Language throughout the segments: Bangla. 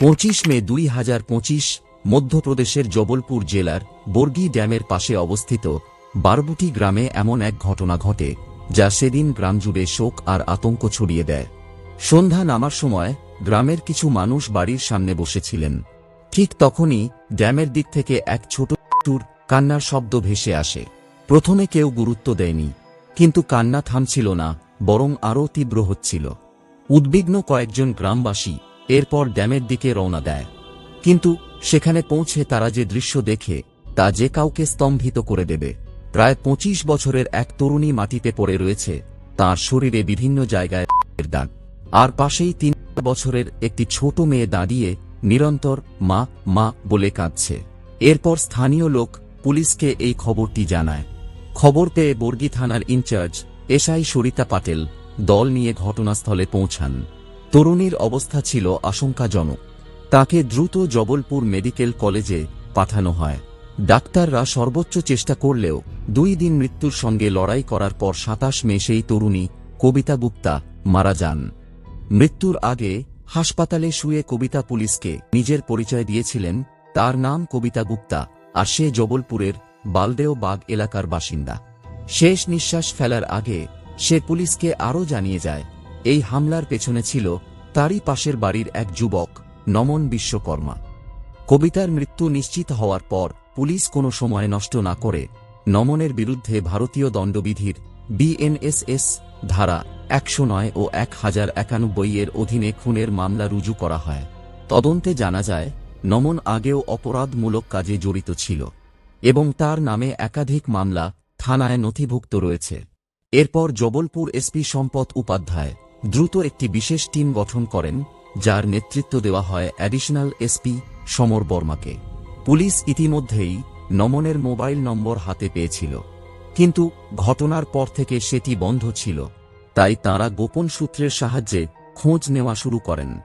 পঁচিশ মে দুই হাজার পঁচিশ, মধ্যপ্রদেশের জবলপুর জেলার বর্গি ড্যামের পাশে অবস্থিত বারবুটি গ্রামে এমন এক ঘটনা ঘটে, যা সেদিন গ্রাম জুড়ে শোক আর আতঙ্ক ছড়িয়ে দেয়। সন্ধ্যা নামার সময় গ্রামের কিছু মানুষ বাড়ির সামনে বসেছিলেন। ঠিক তখনই ড্যামের দিক থেকে এক ছোট টুর কান্নার শব্দ ভেসে আসে। প্রথমে কেউ গুরুত্ব দেয়নি, কিন্তু কান্না থামছিল না, বরং আরও তীব্র হচ্ছিল। উদ্বিগ্ন কয়েকজন গ্রামবাসী এরপর ড্যামের দিকে রওনা দেয়। কিন্তু সেখানে পৌঁছে তারা যে দৃশ্য দেখে, তা যে কাউকে স্তম্ভিত করে দেবে। প্রায় পঁচিশ বছরের এক তরুণী মাটিতে পড়ে রয়েছে, তার শরীরে বিভিন্ন জায়গায় দাগ। আর পাশেই তিন বছরের একটি ছোট মেয়ে দাঁড়িয়ে নিরন্তর মা মা বলে কাঁদছে। এরপর স্থানীয় লোক পুলিশকে এই খবরটি জানায়। খবর পেয়ে বর্গি থানার ইনচার্জ এসআই সরিতা পাটেল দল নিয়ে ঘটনাস্থলে পৌঁছান। তরুণীর অবস্থা ছিল আশঙ্কাজনক। তাকে দ্রুত জবলপুর মেডিকেল কলেজে পাঠানো হয়। ডাক্তাররা সর্বোচ্চ চেষ্টা করলেও দুই দিন মৃত্যুর সঙ্গে লড়াই করার পর সাতাশ মে সেই তরুণী, কবিতা গুপ্তা, মারা যান। মৃত্যুর আগে হাসপাতালে শুয়ে কবিতা পুলিশকে নিজের পরিচয় দিয়েছিলেন, তার নাম কবিতা গুপ্তা, আর সে জবলপুরের বালদেও বাগ এলাকার বাসিন্দা। শেষ নিঃশ্বাস ফেলার আগে সে পুলিশকে আরও জানিয়ে যায় এই হামলার পেছনে ছিল তারই পাশের বাড়ির এক যুবক, নমন বিশ্বকর্মা। কবিতার মৃত্যু নিশ্চিত হওয়ার পর পুলিশ কোনো সময় নষ্ট না করে নমনের বিরুদ্ধে ভারতীয় দণ্ডবিধির বিএনএসএস ধারা একশো নয় ও এক হাজার একানব্বই এর অধীনে খুনের মামলা রুজু করা হয়। তদন্তে জানা যায়, নমন আগেও অপরাধমূলক কাজে জড়িত ছিল এবং তার নামে একাধিক মামলা থানায় নথিভুক্ত রয়েছে। এরপর জবলপুর এসপি সম্পদ উপাধ্যায় দ্রুত একটি বিশেষ টিম গঠন করেন, যার নেতৃত্ব দেওয়া হয় অ্যাডিশনাল এসপি সমর বর্মাকে। পুলিশ ইতিমধ্যেই নমনের মোবাইল নম্বর হাতে পেয়েছিল। কিন্তু ঘটনার পর থেকে সেটি বন্ধ ছিল। তাই তাঁরা গোপন সূত্রের সাহায্যে খোঁজ নেওয়া শুরু করেন।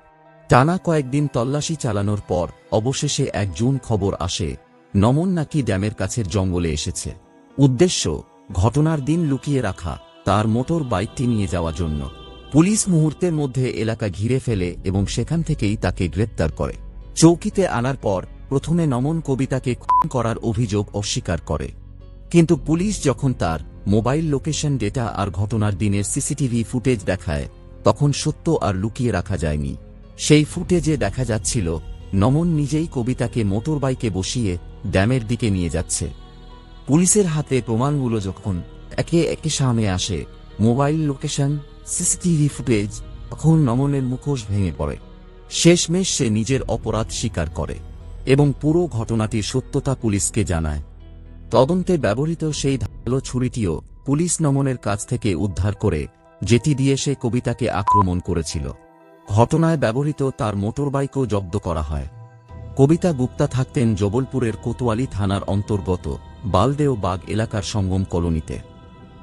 টানা কয়েকদিন তল্লাশি চালানোর পর অবশেষে এক জুন খবর আসে, নমন নাকি ড্যামের কাছের জঙ্গলে এসেছে। উদ্দেশ্য, ঘটনার দিন লুকিয়ে রাখা, তার মোটর বাইকটি নিয়ে যাওয়ার জন্য। পুলিশ মুহূর্তের মধ্যে এলাকা ঘিরে ফেলে এবং সেখান থেকেই তাকে গ্রেপ্তার করে। চৌকিতে আনার পর প্রথমে নমন কবিতাকে খুন করার অভিযোগ অস্বীকার করে। কিন্তু পুলিশ যখন তার মোবাইল লোকেশন, ডেটা আর ঘটনার দিনের সিসিটিভি ফুটেজ দেখায়, তখন সত্য আর লুকিয়ে রাখা যায়নি। সেই ফুটেজে দেখা যাচ্ছিল, নমন নিজেই কবিতাকে মোটরবাইকে বসিয়ে ড্যামের দিকে নিয়ে যাচ্ছে। পুলিশের হাতে প্রমাণগুলো যখন একে একে সামনে আসে, মোবাইল লোকেশন সিসিটিভি ফুটেজ তখন নমনের মুখোশ ভেঙে পড়ে। শেষমেশ সে নিজের অপরাধ স্বীকার করে এবং পুরো ঘটনাটির সত্যতা পুলিশকে জানায়। তদন্তে ব্যবহৃত সেই ধারালো ছুরিটিও পুলিশ নমনের কাছ থেকে উদ্ধার করে, যেটি দিয়ে সে কবিতাকে আক্রমণ করেছিল। ঘটনায় ব্যবহৃত তার মোটরবাইকও জব্দ করা হয়। কবিতা গুপ্তা থাকতেন জবলপুরের কোতোয়ালি থানার অন্তর্গত বালদেও বাগ এলাকার সঙ্গম কলোনিতে।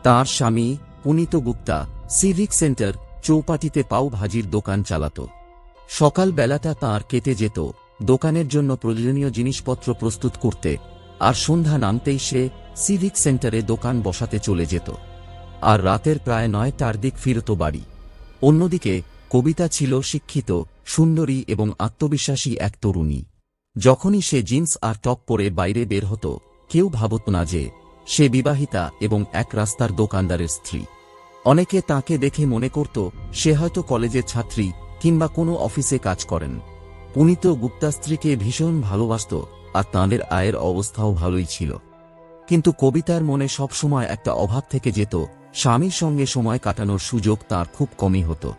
তার স্বামী পুনিত গুপ্তা সিভিক সেন্টার, চৌপাটিতে পাও ভাজির দোকান চালাত। সকাল বেলাটা তাঁর কেটে যেত, দোকানের জন্য প্রয়োজনীয় জিনিসপত্র প্রস্তুত করতে, আর সন্ধ্যা নামতেই সে সিভিক সেন্টারে দোকান বসাতে চলে যেত। আর রাতের প্রায় নয়টার দিক ফিরত বাড়ি। অন্যদিকে কবিতা ছিল শিক্ষিত, সুন্দরী এবং আত্মবিশ্বাসী এক তরুণী। যখনই সে জিন্স আর টপ পরে বাইরে বের হতো, কেউ ভাবত না যে সে বিবাহিতা এবং এক রাস্তার দোকানদারের স্ত্রী। অনেকে তাকে দেখে মনে করত, সে হয়তো কলেজের ছাত্রী কিংবা কোনো অফিসে কাজ করেন। পুনিত গুপ্তা স্ত্রীকে ভীষণ ভালোবাসত আর তাঁদের আয়ের অবস্থাও ভালোই ছিল। কিন্তু কবিতার মনে সবসময় একটা অভাব থেকে যেত, স্বামীর সঙ্গে সময় কাটানোর সুযোগ তার খুব কমই হতো।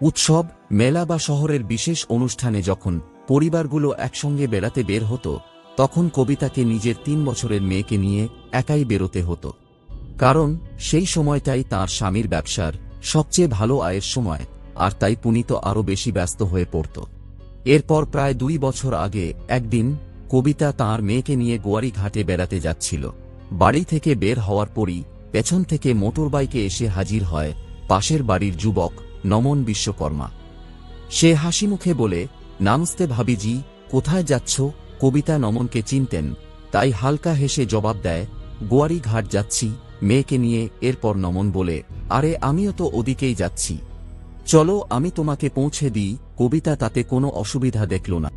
উৎসব, মেলা বা শহরের বিশেষ অনুষ্ঠানে যখন পরিবারগুলো একসঙ্গে বেড়াতে বের হতো, তখন কবিতাকে নিজের তিন বছরের মেয়েকে নিয়ে একাই বেরোতে হতো। কারণ, সেই সময়টাই তার স্বামীর ব্যবসার সবচেয়ে ভালো আয়ের সময়, আর তাই পুনিত আরও বেশি ব্যস্ত হয়ে পড়ত। এরপর প্রায় দুই বছর আগে একদিন, কবিতা তার মেয়েকে নিয়ে গোয়ারি ঘাটে বেড়াতে যাচ্ছিল। বাড়ি থেকে বের হওয়ার পরই পেছন থেকে মোটরবাইকে এসে হাজির হয় পাশের বাড়ির যুবক নমন বিশ্বকর্মা। সে হাসি মুখে বলে, নামস্তে ভাবিজি, কোথায় যাচ্ছ? কবিতা নমনকে চিনতেন, তাই হালকা হেসে জবাব দেয় গোয়ারি ঘাট যাচ্ছি। মেয়েকে নিয়ে এরপর নমন বলে, আরে আমিও তো ওদিকেই যাচ্ছি। চলো আমি তোমাকে পৌঁছে দিই, কবিতা তাতে কোনো অসুবিধা দেখল না।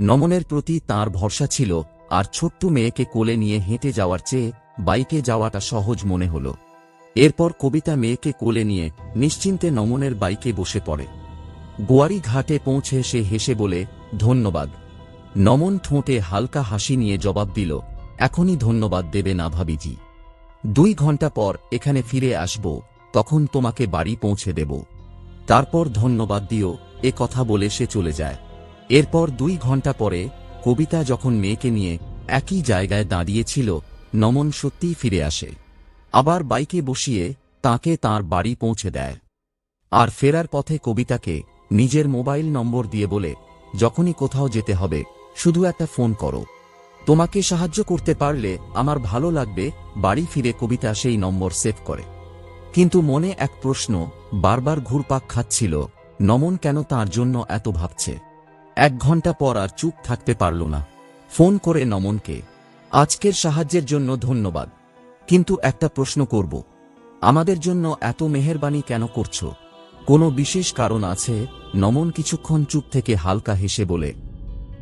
নমনের প্রতি তার ভরসা ছিল, আর ছোট্ট মেয়েকে কোলে নিয়ে হেঁটে যাওয়ার চেয়ে বাইকে যাওয়াটা সহজ মনে হল। এরপর কবিতা মেয়েকে কোলে নিয়ে নিশ্চিন্তে নমনের বাইকে বসে পড়ে। গোয়ারি ঘাটে পৌঁছে সে হেসে বলে, ধন্যবাদ। নমন ঠোঁটে হালকা হাসি নিয়ে জবাব দিল, এখনই ধন্যবাদ দেবে না ভাবিজি। দুই ঘণ্টা পর এখানে ফিরে আসব, তখন তোমাকে বাড়ি পৌঁছে দেব। তারপর ধন্যবাদ দিও, এ কথা বলে সে চলে যায়। এরপর দুই ঘণ্টা পরে কবিতা যখন মেয়েকে নিয়ে একই জায়গায় দাঁড়িয়েছিল, নমন সত্যিই ফিরে আসে। আবার বাইকে বসিয়ে তাকে তার বাড়ি পৌঁছে দেয়। আর ফেরার পথে কবিতাকে নিজের মোবাইল নম্বর দিয়ে বলে, যখনই কোথাও যেতে হবে, শুধু একটা ফোন করো। তোমাকে সাহায্য করতে পারলে আমার ভালো লাগবে, বাড়ি ফিরে কবিতা সেই নম্বর সেভ করে। কিন্তু মনে এক প্রশ্ন বারবার ঘুরপাক খাচ্ছিল, নমন কেন তার জন্য এত ভাবছে? এক ঘণ্টা পর আর চুপ থাকতে পারল না। ফোন করে নমনকে, আজকের সাহায্যের জন্য ধন্যবাদ। কিন্তু একটা প্রশ্ন করব, আমাদের জন্য এত মেহেরবানি কেন করছ? কোনো বিশেষ কারণ আছে? নমন কিছুক্ষণ চুপ থেকে হালকা হেসে বলে,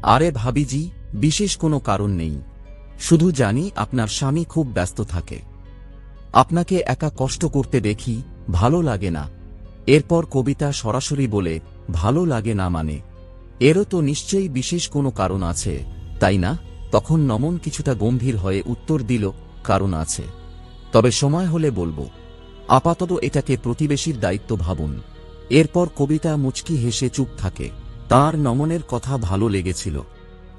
আরে ভাবিজি বিশেষ কোনো কারণ নেই। শুধু জানি আপনার স্বামী খুব ব্যস্ত থাকে। আপনাকে একা কষ্ট করতে দেখি ভালো লাগে না। এরপর কবিতা সরাসরি বলে, ভালো লাগে না মানে। এরও তো নিশ্চয়ই বিশেষ কোনো কারণ আছে, তাই না? তখন নমন কিছুটা গম্ভীর হয়ে উত্তর দিল, কারণ আছে। তবে সময় হলে বলব, আপাতত এটাকে প্রতিবেশীর দায়িত্ব ভাবুন। এরপর কবিতা মুচকি হেসে চুপ থাকে। তার নমনের কথা ভালো লেগেছিল।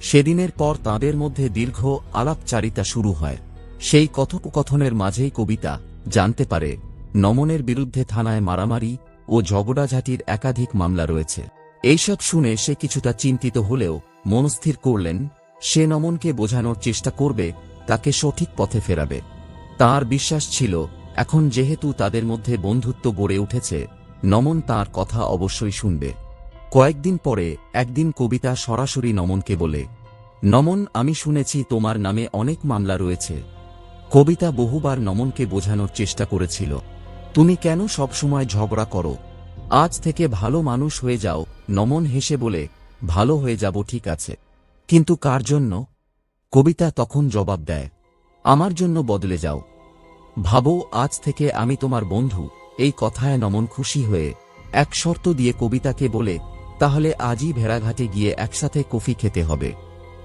সেদিনের পর তাদের মধ্যে দীর্ঘ আলাপচারিতা শুরু হয়। সেই কথোপকথনের মাঝেই কবিতা জানতে পারে, নমনের বিরুদ্ধে থানায় মারামারি ও ঝগড়াঝাটির একাধিক মামলা রয়েছে। এইসব শুনে সে কিছুটা চিন্তিত হলেও মনস্থির করলেন, সে নমনকে বোঝানোর চেষ্টা করবে, তাকে সঠিক পথে ফেরাবে। তার বিশ্বাস ছিল, এখন যেহেতু তাদের মধ্যে বন্ধুত্ব গড়ে উঠেছে, নমন তার কথা অবশ্যই শুনবে। কয়েকদিন পরে একদিন কবিতা সরাসরি নমনকে বলে, নমন, আমি শুনেছি তোমার নামে অনেক মামলা রয়েছে। কবিতা বহুবার নমনকে বোঝানোর চেষ্টা করেছিল। তুমি কেন সবসময় ঝগড়া করো? আজ থেকে ভালো মানুষ হয়ে যাও। নমন হেসে বলে, ভালো হয়ে যাব, ঠিক আছে। কিন্তু কার জন্য? কবিতা তখন জবাব দেয়, আমার জন্য বদলে যাও। ভাবো, আজ থেকে আমি তোমার বন্ধু। এই কথায় নমন খুশি হয়ে এক শর্ত দিয়ে কবিতাকে বলে তাহলে আজই ভেড়াঘাটে গিয়ে একসাথে কফি খেতে হবে।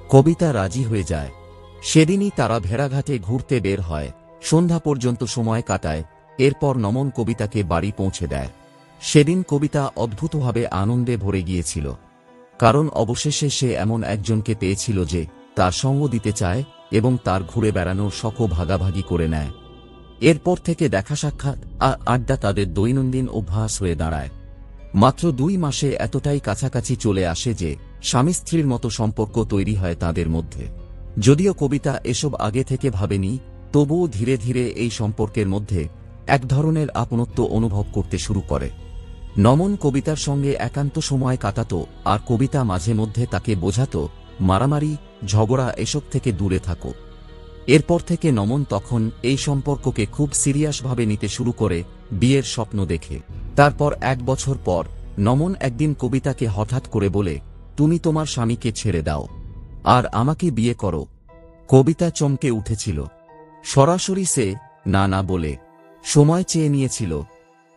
কবিতা রাজি হয়ে যায়। সেদিনই তারা ভেড়াঘাটে ঘুরতে বের হয়। সন্ধ্যা পর্যন্ত সময় কাটায়, এরপর নমন কবিতাকে বাড়ি পৌঁছে দেয়। সেদিন কবিতা অদ্ভুতভাবে আনন্দে ভরে গিয়েছিল। কারণ অবশেষে সে এমন একজনকে পেয়েছিল যে তার সঙ্গ দিতে চায় এবং তার ঘুরে বেড়ানোর শখও ভাগাভাগি করে নেয়। এরপর থেকে দেখা সাক্ষাৎ আর আড্ডা তাদের দৈনন্দিন অভ্যাস হয়ে দাঁড়ায়। মাত্র দুই মাসে এতটাই কাছাকাছি চলে আসে যে স্বামী স্ত্রীর মতো সম্পর্ক তৈরি হয় তাদের মধ্যে। যদিও কবিতা এসব আগে থেকে ভাবেনি, তবুও ধীরে ধীরে এই সম্পর্কের মধ্যে এক ধরনের আপনত্ব অনুভব করতে শুরু করে। নমন কবিতার সঙ্গে একান্ত সময় কাটাত আর কবিতা মাঝে মধ্যে তাকে বোঝাত, মারামারি, ঝগড়া এসব থেকে দূরে থাকো। এরপর থেকে নমন তখন এই সম্পর্ককে খুব সিরিয়াসভাবে নিতে শুরু করে বিয়ের স্বপ্ন দেখে। তারপর এক বছর পর নমন একদিন কবিতাকে হঠাৎ করে বলে, তুমি তোমার স্বামীকে ছেড়ে দাও আর আমাকে বিয়ে করো। কবিতা চমকে উঠেছিল। সরাসরি সে না না বলে, সময় চেয়ে নিয়েছিল,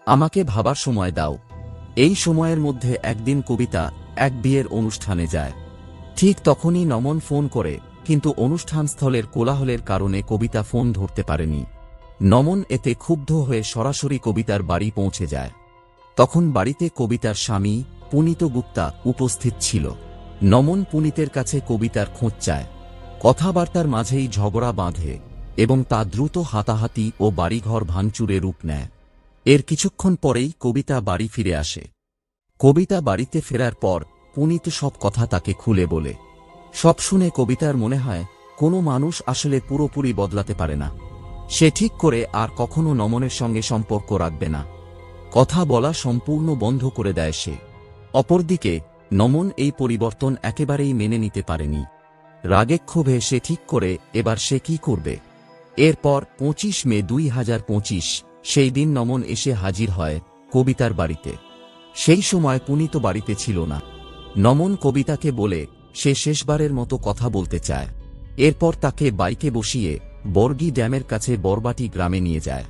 আমাকে ভাবার সময় দাও। এই সময়ের মধ্যে একদিন কবিতা এক বিয়ের অনুষ্ঠানে যায়। ঠিক তখনই নমন ফোন করে কিন্তু অনুষ্ঠানস্থলের কোলাহলের কারণে কবিতা ফোন ধরতে পারেনি। নমন এতে ক্ষুব্ধ হয়ে সরাসরি কবিতার বাড়ি পৌঁছে যায়। তখন বাড়িতে কবিতার স্বামী পুনিত গুপ্তা উপস্থিত ছিল। নমন পুনিতের কাছে কবিতার খোঁজ চায়। কথাবার্তার মাঝেই ঝগড়া বাঁধে এবং তা দ্রুত হাতাহাতি ও বাড়িঘর ভাঙচুরে রূপ নেয়। এর কিছুক্ষণ পরেই কবিতা বাড়ি ফিরে আসে। কবিতা বাড়িতে ফেরার পর পুনিত সব কথা তাকে খুলে বলে। সব শুনে কবিতার মনে হয়, কোনো মানুষ আসলে পুরোপুরি বদলাতে পারে না। সে ঠিক করে আর কখনো নমনের সঙ্গে সম্পর্ক রাখবে না। কথা বলা সম্পূর্ণ বন্ধ করে দেয় সে। অপরদিকে, নমন এই পরিবর্তন একেবারেই মেনে নিতে পারেনি। রাগে ক্ষোভে সে ঠিক করে এবার সে কি করবে। এরপর পঁচিশ মে দুই হাজার পঁচিশ, সেই দিন নমন এসে হাজির হয় কবিতার বাড়িতে। সেই সময় পুনিত বাড়িতে ছিল না। নমন কবিতাকে বলে সে শেষবারের মতো কথা বলতে চায়। এরপর তাকে বাইকে বসিয়ে বর্গি ড্যামের কাছে বরবাটি গ্রামে নিয়ে যায়।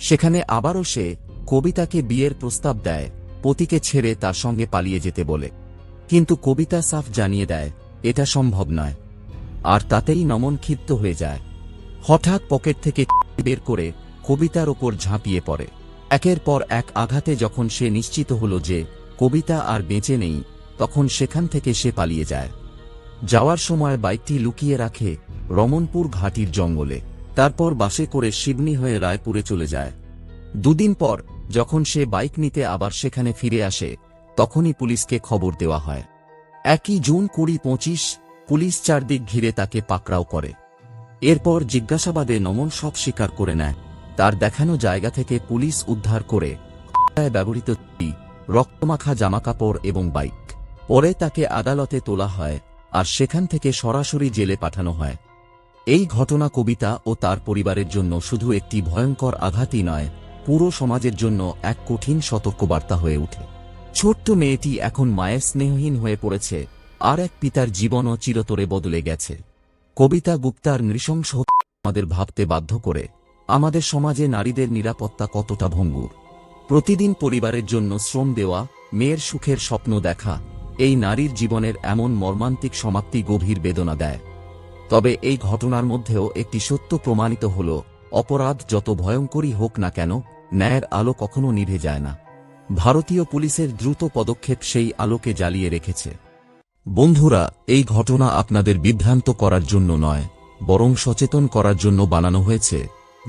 সেখানে আবারও সে কবিতাকে বিয়ের প্রস্তাব দেয়, পতিকে ছেড়ে তার সঙ্গে পালিয়ে যেতে বলে। কিন্তু কবিতা সাফ জানিয়ে দেয়, এটা সম্ভব নয়। আর তাতেই নমন ক্ষিপ্ত হয়ে যায়। হঠাৎ পকেট থেকে বের করে কবিতার ওপর ঝাঁপিয়ে পড়ে। একের পর এক আঘাতে যখন সে নিশ্চিত হল যে কবিতা আর বেঁচে নেই, তখন সেখান থেকে সে পালিয়ে যায়। যাওয়ার সময় বাইকটি লুকিয়ে রাখে রমনপুর ঘাটির জঙ্গলে। তারপর বাসে করে শিবনি হয়ে রায়পুরে চলে যায়। দুদিন পর যখন সে বাইক নিতে আবার সেখানে ফিরে আসে, তখনই পুলিশকে খবর দেওয়া হয়। একই জুন কুড়ি পঁচিশ, পুলিশ চারদিক ঘিরে তাকে পাকড়াও করে। এরপর জিজ্ঞাসাবাদে নমন সব স্বীকার করে নেয়। তার দেখানো জায়গা থেকে পুলিশ উদ্ধার করে ব্যবহৃত রক্তমাখা জামাকাপড় এবং বাইক। পরে তাকে আদালতে তোলা হয়। আর সেখান থেকে সরাসরি জেলে পাঠানো হয়। এই ঘটনা কবিতা ও তার পরিবারের জন্য শুধু একটি ভয়ঙ্কর আঘাতই নয়, পুরো সমাজের জন্য এক কঠিন সতর্কবার্তা হয়ে ওঠে। ছোট্ট মেয়েটি এখন মায়ের স্নেহহীন হয়ে পড়েছে, আর এক পিতার জীবনও চিরতরে বদলে গেছে। কবিতা গুপ্তার নৃশংস আমাদের ভাবতে বাধ্য করে, আমাদের সমাজে নারীদের নিরাপত্তা কতটা ভঙ্গুর। প্রতিদিন পরিবারের জন্য শ্রম দেওয়া, মেয়ের সুখের স্বপ্ন দেখা এই নারীর জীবনের এমন মর্মান্তিক সমাপ্তি গভীর বেদনা দেয়। তবে এই ঘটনার মধ্যেও একটি সত্য প্রমাণিত হল, অপরাধ যত ভয়ঙ্করই হোক না কেন, ন্যায়ের আলো কখনো নিভে যায় না। ভারতীয় পুলিশের দ্রুত পদক্ষেপ সেই আলোকে জ্বালিয়ে রেখেছে। বন্ধুরা, এই ঘটনা আপনাদের বিভ্রান্ত করার জন্য নয়, বরং সচেতন করার জন্য বানানো হয়েছে,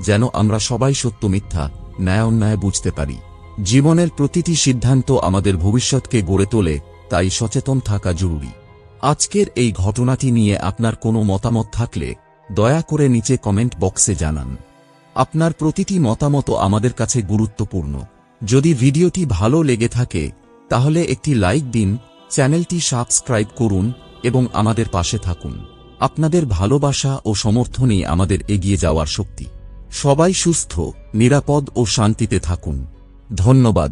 যেন আমরা সবাই সত্য মিথ্যা, ন্যায় অন্যায় বুঝতে পারি। জীবনের প্রতিটি সিদ্ধান্ত আমাদের ভবিষ্যৎকে গড়ে তোলে তাই সচেতন থাকা জরুরি। আজকের এই ঘটনাটি নিয়ে আপনার কোনো মতামত থাকলে দয়া করে নিচে কমেন্ট বক্সে জানান। আপনার প্রতিটি মতামত আমাদের কাছে গুরুত্বপূর্ণ। যদি ভিডিওটি ভালো লেগে থাকে, তাহলে একটি লাইক দিন, চ্যানেলটি সাবস্ক্রাইব করুন এবং আমাদের পাশে থাকুন। আপনাদের ভালোবাসা ও সমর্থনই আমাদের এগিয়ে যাওয়ার শক্তি। সবাই সুস্থ, নিরাপদ ও শান্তিতে থাকুন। ধন্যবাদ।